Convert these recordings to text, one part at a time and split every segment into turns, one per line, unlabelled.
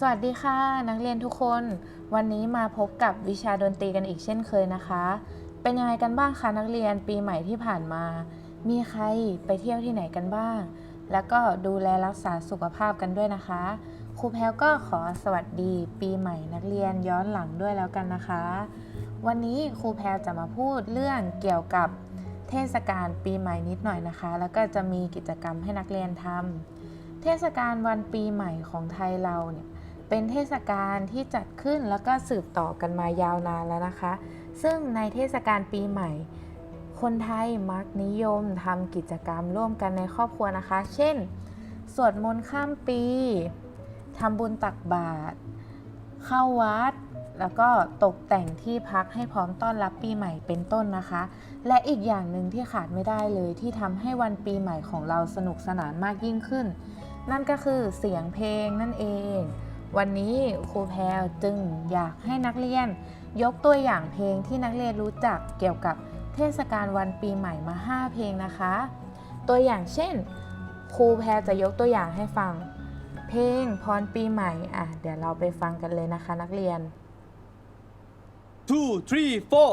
สวัสดีค่ะ นักเรียนทุกคน วันนี้มาพบกับวิชาดนตรีกันอีกเช่นเคยนะคะ เป็นยังไงกันบ้างคะนักเรียนปีใหม่ที่ผ่านมา มีใครไปเที่ยวที่ไหนกันบ้าง แล้วก็ดูแลรักษาสุขภาพกันด้วยนะคะครูแพลก็ขอสวัสดีปีใหม่นักเรียนย้อนหลังด้วยแล้วกันนะคะ วันนี้ครูแพลจะมาพูดเรื่องเกี่ยวกับเทศกาลปีใหม่นิดหน่อยนะคะ แล้วก็จะมีกิจกรรมให้นักเรียนทำเทศกาลวันปีใหม่ของไทยเราเนี่ย เป็นเทศกาลที่จัดขึ้นแล้วก็สืบต่อกันมายาวนานแล้วนะคะ ซึ่งในเทศกาลปีใหม่ คนไทยมักนิยมทำกิจกรรมร่วมกันในครอบครัวนะคะ เช่น สวดมนต์ข้ามปีทำบุญตักบาตรเข้าวัด แล้วก็ตกแต่งที่พักให้พร้อมต้อนรับปีใหม่เป็นต้นนะคะ และอีกอย่างหนึ่งที่ขาดไม่ได้เลยที่ทำให้วันปีใหม่ของเราสนุกสนานมากยิ่งขึ้น นั่นก็คือเสียงเพลงนั่นเอง วันนี้ครูแพรจึงอยากให้นักเรียน ยกตัวอย่างเพลงที่นักเรียนรู้จักเกี่ยวกับเทศกาลวันปีใหม่มา 5 เพลงนะคะ ตัวอย่างเช่นครูแพรจะยกตัวอย่างให้ฟัง เพลงพรปีใหม่อะเดี๋ยวเราไปฟังกันเลยนะคะนักเรียน
two three four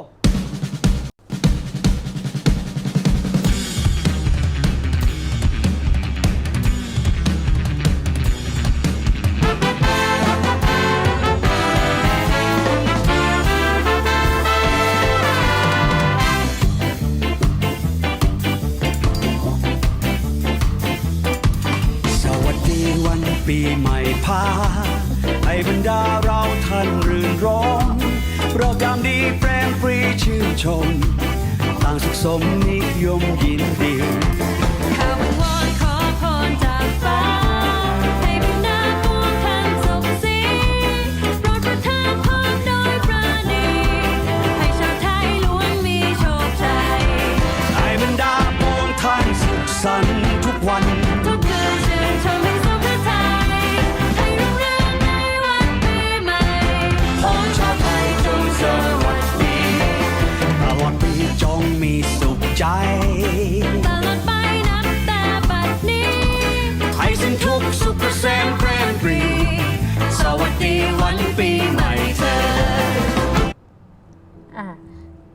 ปีใหม่พา ให้บรรดาเราท่านรื่นรมเรากรมดีแปรมปรีชื่นชม ต่างสุขสมนิยมยินดี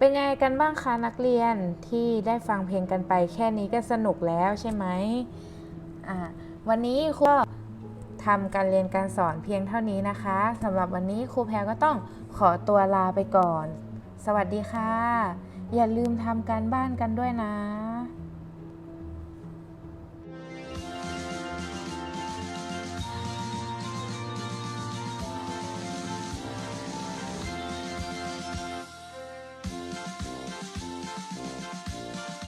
เป็น
ไงกันบ้างคะนักเรียนที่ได้ฟังเพลงกันไปแค่นี้ก็สนุกแล้วใช่ไหมอะวันนี้ครูทำการเรียนการสอนเพียงเท่านี้นะคะสำหรับวันนี้ครูแพรก็ต้องขอตัวลาไปก่อน สวัสดีค่ะ อย่าลืมทำการบ้านกันด้วยนะ